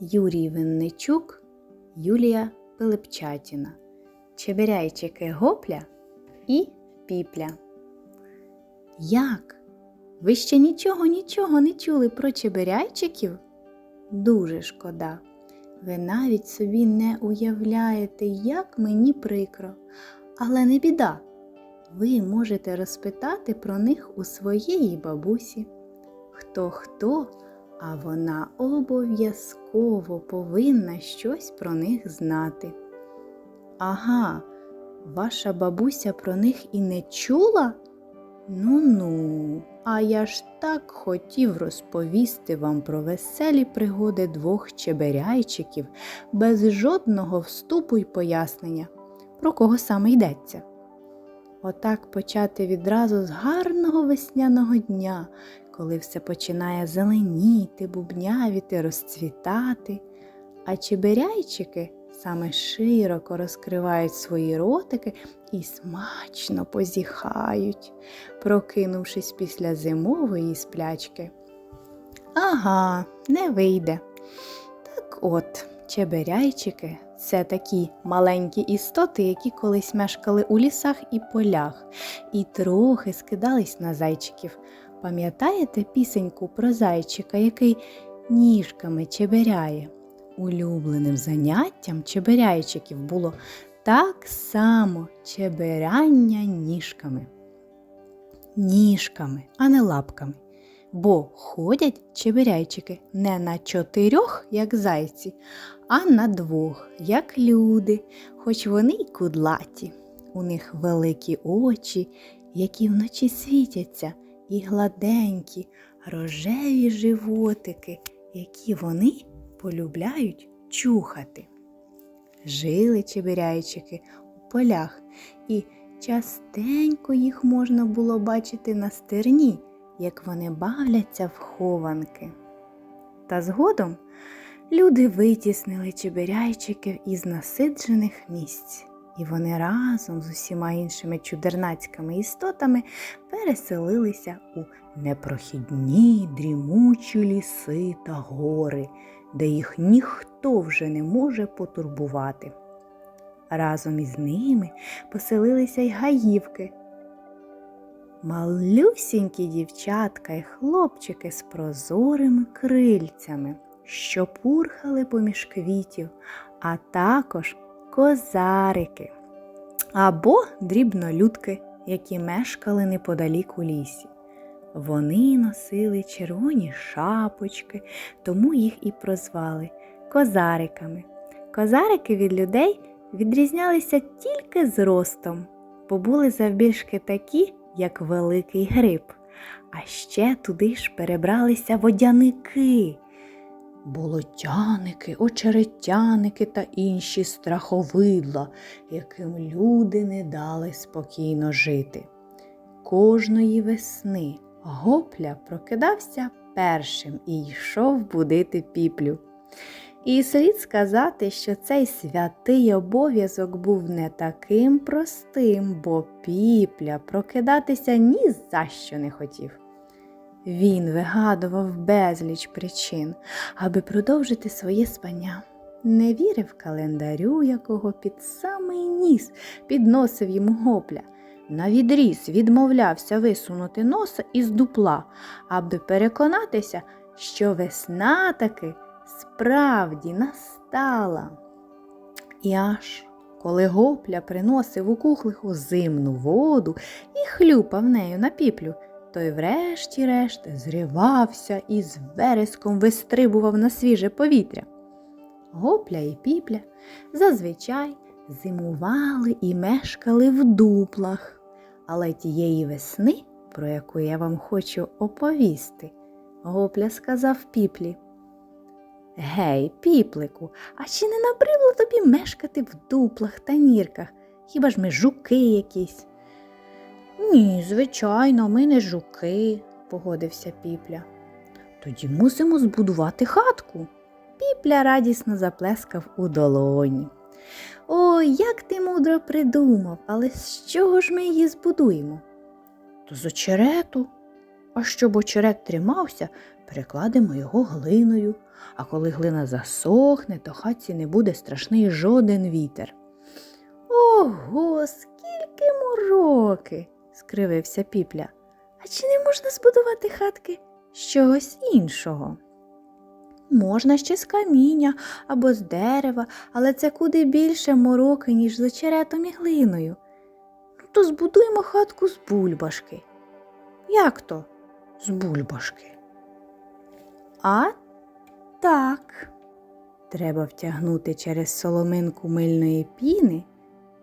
Юрій Винничук, Юлія Пилипчатіна, Чебиряйчики Гопля і Піпля. Як? Ви ще нічого нічого не чули про чебиряйчиків? Дуже шкода. Ви навіть собі не уявляєте, як мені прикро. Але не біда. Ви можете розпитати про них у своєї бабусі. Хто хто, а вона обов'язково повинна щось про них знати. Ага, ваша бабуся про них і не чула? Ну ну, а я ж так хотів розповісти вам про веселі пригоди двох чеберяйчиків без жодного вступу й пояснення, про кого саме йдеться. Отак почати відразу з гарного весняного дня, коли все починає зеленіти, бубнявіти, розцвітати, а чеберяйчики саме широко розкривають свої ротики і смачно позіхають, прокинувшись після зимової сплячки. Ага, не вийде. Так от, чеберяйчики це такі маленькі істоти, які колись мешкали у лісах і полях, і трохи скидались на зайчиків. Пам'ятаєте пісеньку про зайчика, який ніжками чеберяє? Улюбленим заняттям чеберяйчиків було так само чеберяння ніжками. Ніжками, а не лапками. Бо ходять чеберяйчики не на чотирьох, як зайці, а на двох, як люди, хоч вони й кудлаті. У них великі очі, які вночі світяться, і гладенькі, рожеві животики, які вони полюбляють чухати. Жили чебиряйчики у полях, і частенько їх можна було бачити на стерні, як вони бавляться в хованки. Та згодом люди витіснили чебиряйчиків із насиджених місць, і вони разом з усіма іншими чудернацькими істотами переселилися у непрохідні дрімучі ліси та гори, де їх ніхто вже не може потурбувати. Разом із ними поселилися й гаївки. Малюсінькі дівчатка й хлопчики з прозорими крильцями, що пурхали поміж квітів, а також козарики або дрібнолюдки, які мешкали неподалік у лісі. Вони носили червоні шапочки, тому їх і прозвали козариками. Козарики від людей відрізнялися тільки зростом, бо були завбільшки такі, як великий гриб. А ще туди ж перебралися водяники, болотяники, очеретяники та інші страховидла, яким люди не дали спокійно жити. Кожної весни Гопля прокидався першим і йшов будити піплю. І слід сказати, що цей святий обов'язок був не таким простим, бо піпля прокидатися ні за що не хотів. Він вигадував безліч причин, аби продовжити своє спання. Не вірив календарю, якого під самий ніс підносив йому гопля. На відріз відмовлявся висунути носа із дупла, аби переконатися, що весна таки справді настала. І аж коли гопля приносив у кухлиху зимну воду і хлюпав нею на піплю, той врешті-решт зривався і з вереском вистрибував на свіже повітря. Гопля і піпля зазвичай зимували і мешкали в дуплах. Але тієї весни, про яку я вам хочу оповісти, Гопля сказав піплі. Гей, піплику, а чи не набридло тобі мешкати в дуплах та нірках? Хіба ж ми жуки якісь? Ні, звичайно, ми не жуки, погодився піпля. Тоді мусимо збудувати хатку. Піпля радісно заплескав у долоні. Ой, як ти мудро придумав, але з чого ж ми її збудуємо? то з очерету. А щоб очерет тримався, перекладемо його глиною. А коли глина засохне, то хатці не буде страшний жоден вітер. Ого, скільки мороки, скривився піпля. А чи не можна збудувати хатки з чогось іншого? Можна ще з каміння або з дерева, але це куди більше мороки, ніж з очеретом і глиною. Ну, то збудуємо хатку з бульбашки. Як то з бульбашки? А так. Треба втягнути через соломинку мильної піни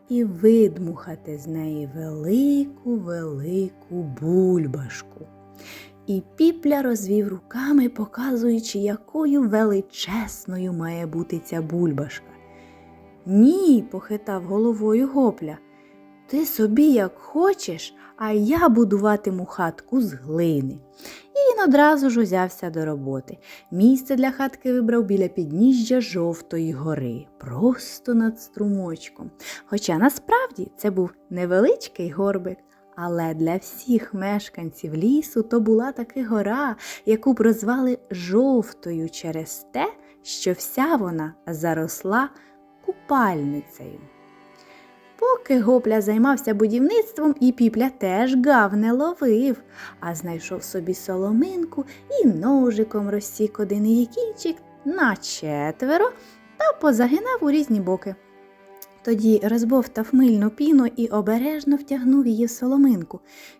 і видмухати з неї велику велику бульбашку. І піпля розвів руками, показуючи, якою величезною має бути ця бульбашка. Ні, похитав головою гопля. Ти собі як хочеш, а я будуватиму хатку з глини. І він одразу ж узявся до роботи. Місце для хатки вибрав біля підніжжя жовтої гори, просто над струмочком. Хоча насправді це був невеличкий горбик. Але для всіх мешканців лісу то була таки гора, яку прозвали жовтою через те, що вся вона заросла купальницею. Поки гопля займався будівництвом, і піпля теж гав не ловив, а знайшов собі соломинку і ножиком розсік один її кінчик на четверо та позагинав у різні боки. Тоді розбовтав мильну піну і обережно втягнув її в соломинку.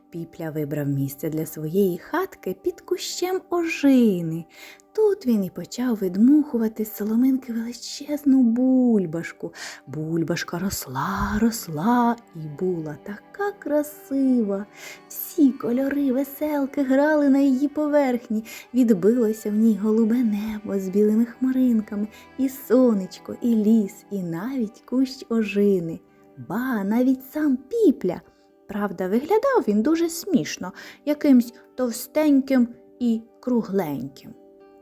Піпля вибрав місце для своєї хатки під кущем ожини. Тут він і почав видмухувати з соломинки величезну бульбашку. Бульбашка росла, росла і була така красива. Всі кольори веселки грали на її поверхні, відбилося в ній голубе небо з білими хмаринками, і сонечко, і ліс, і навіть кущ ожини. Ба, навіть сам піпля. Правда, виглядав він дуже смішно, якимсь товстеньким і кругленьким.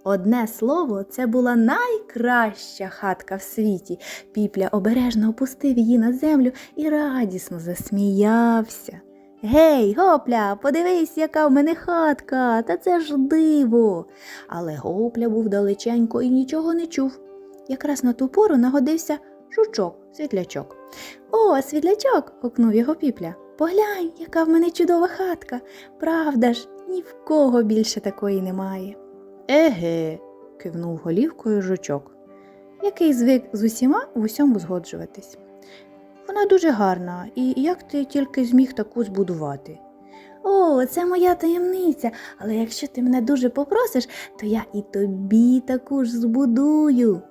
Одне слово, це була найкраща хатка в світі. Піпля обережно опустив її на землю і радісно засміявся. Гей, гопля, подивись, яка в мене хатка, та це ж диво. Але гопля був далеченько і нічого не чув. Якраз на ту пору нагодився жучок, світлячок. О, світлячок. гукнув його піпля. Поглянь, яка в мене чудова хатка. Правда ж, ні в кого більше такої немає. Еге, кивнув голівкою жучок, який звик з усіма в усьому згоджуватись. Вона дуже гарна, і як ти тільки зміг таку збудувати? О, це моя таємниця, але якщо ти мене дуже попросиш, то я і тобі таку ж збудую.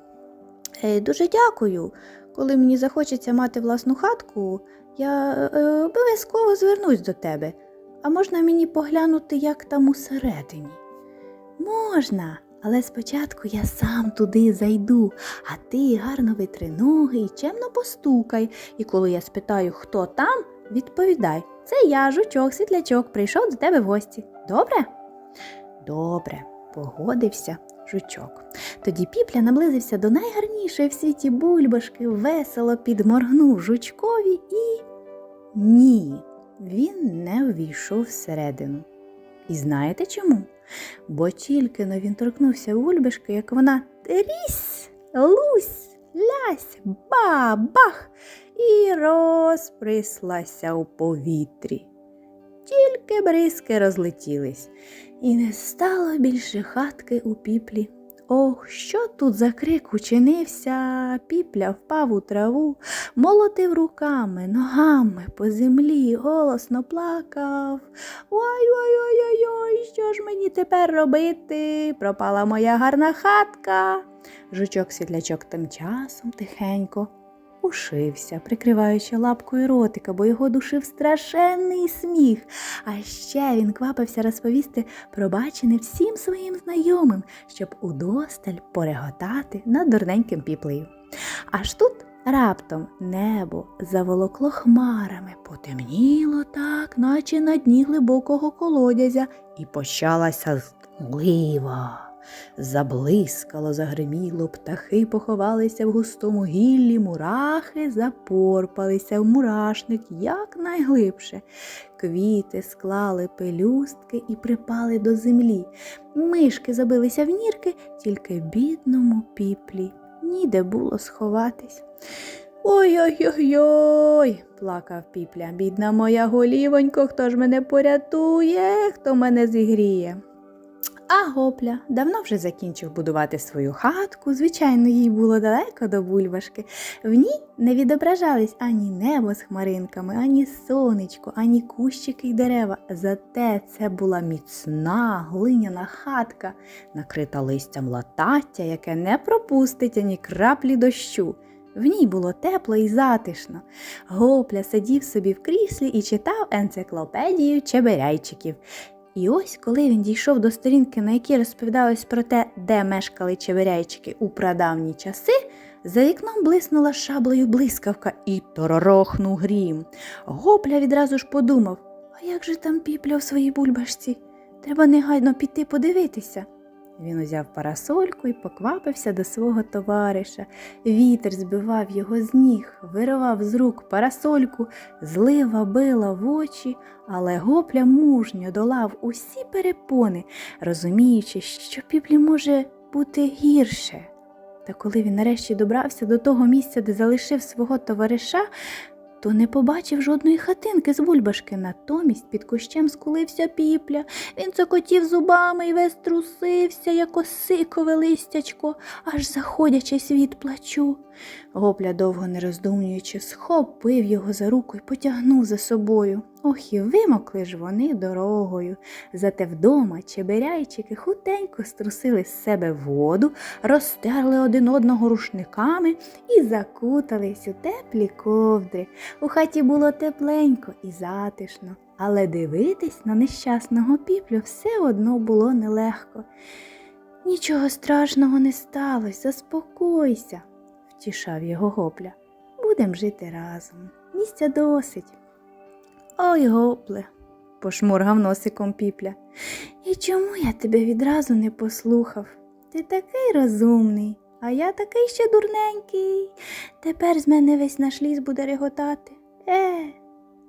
Е, дуже дякую. Коли мені захочеться мати власну хатку, я е, обов'язково звернусь до тебе. А можна мені поглянути, як там усередині? Можна, але спочатку я сам туди зайду, а ти гарно витри ноги і чемно постукай. І коли я спитаю, хто там, відповідай це я, жучок, світлячок, прийшов до тебе в гості. Добре? Добре, погодився жучок. Тоді піпля наблизився до найгарнішої в світі бульбашки, весело підморгнув жучкові і. Ні, він не ввійшов всередину. І знаєте чому? Бо тільки но він торкнувся бульбашки, як вона трісь, лусь, лясь, ба, бах і розприслася у повітрі. Тільки бризки розлетілись, і не стало більше хатки у піплі. Ох, що тут за крик учинився, піпля впав у траву, молотив руками, ногами по землі, голосно плакав. Ой-ой-ой-ой, ой, що ж мені тепер робити? Пропала моя гарна хатка. Жучок світлячок тим часом тихенько ушився, прикриваючи лапкою ротика, бо його душив страшенний сміх. А ще він квапився розповісти про бачене всім своїм знайомим, щоб удосталь пореготати над дурненьким піплею. Аж тут раптом небо заволокло хмарами, потемніло так, наче на дні глибокого колодязя, і почалася злива. Заблискало, загриміло, птахи поховалися в густому гіллі, мурахи запорпалися в мурашник якнайглибше. Квіти склали пелюстки і припали до землі. Мишки забилися в нірки, тільки бідному піплі ніде було сховатись. Ой-ой-ой, плакав піпля. Бідна моя голівонько, хто ж мене порятує, хто мене зігріє. А гопля давно вже закінчив будувати свою хатку. Звичайно, їй було далеко до бульбашки. В ній не відображались ані небо з хмаринками, ані сонечко, ані кущики й дерева. Зате це була міцна глиняна хатка, накрита листям латаття, яке не пропустить ані краплі дощу. В ній було тепло і затишно. Гопля сидів собі в кріслі і читав енциклопедію чеберяйчиків. І ось, коли він дійшов до сторінки, на якій розповідалось про те, де мешкали чеберяйчики у прадавні часи, за вікном блиснула шаблею блискавка і торорохнув грім. Гопля відразу ж подумав, а як же там піпля в своїй бульбашці? Треба негайно піти подивитися. Він узяв парасольку і поквапився до свого товариша. Вітер збивав його з ніг, виривав з рук парасольку, злива била в очі, але гопля мужньо долав усі перепони, розуміючи, що піплі може бути гірше. Та коли він нарешті добрався до того місця, де залишив свого товариша, то не побачив жодної хатинки з бульбашки. Натомість під кущем скулився піпля. Він цокотів зубами і весь трусився, як осикове листячко, аж заходячись від плачу. Гопля, довго не роздумуючи, схопив його за руку і потягнув за собою. Ох, і вимокли ж вони дорогою. Зате вдома чеберяйчики хутенько струсили з себе воду, розтерли один одного рушниками і закутались у теплі ковдри. У хаті було тепленько і затишно, але дивитись на нещасного піплю все одно було нелегко. Нічого страшного не сталося, заспокойся, втішав його гопля. Будем жити разом. Місця досить. Ой, гопле, пошморгав носиком піпля. І чому я тебе відразу не послухав? Ти такий розумний, а я такий ще дурненький. Тепер з мене весь наш ліс буде реготати. Е,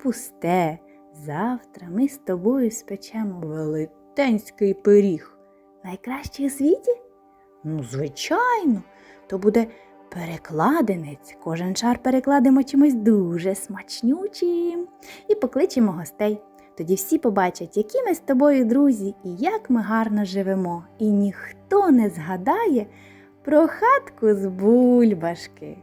пусте. Завтра ми з тобою спечемо велетенський пиріг. Найкращий у світі? Ну, звичайно, то буде перекладинець. Кожен шар перекладемо чимось дуже смачнючим і покличемо гостей. Тоді всі побачать, які ми з тобою друзі і як ми гарно живемо. І ніхто не згадає про хатку з бульбашки.